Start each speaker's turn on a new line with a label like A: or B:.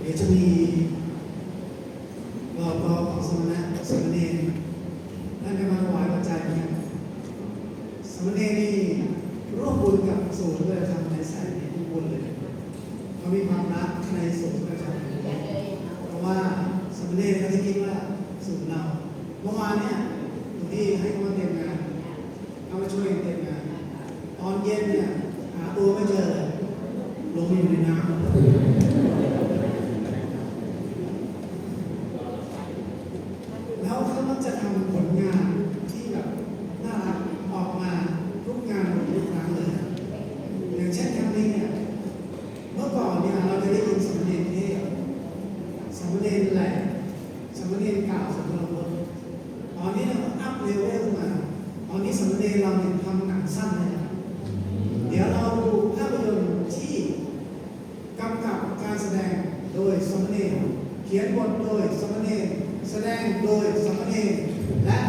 A: เดี๋ยวจะมีรอบรอของสมณะสมณเณรท่านจะมาถวายปัจจัยกันสมณเณรนี่ร่วมบุญกับศูนย์เลยทำในสายนี้ทุกบุญเลยเขามีความรักในศูนย์ประจำเพราะว่าสมณเณรเขาจะคิดว่าศูนย์เราเมื่อวานเนี่ยหลวงพี่ให้เขามาเต็มงานเขามาช่วยเต็มงานตอนเย็นเนี่ยหาตัวไม่เจอลงอยู่ในน้ำ มเณรอะไรสมณเณรเก่าสมณพจน์ตอนนี้เราอัพเลเวลมา ตอนนี้สมณเณรเราเนี่ยทำหนังสั้นเลยเดี๋ยวเราดูภาพยนตร์ที่กำกับการแสดงโดยสมณเณรเขียนบทโดยสมณเณรแสดงโดยสมณเณรและ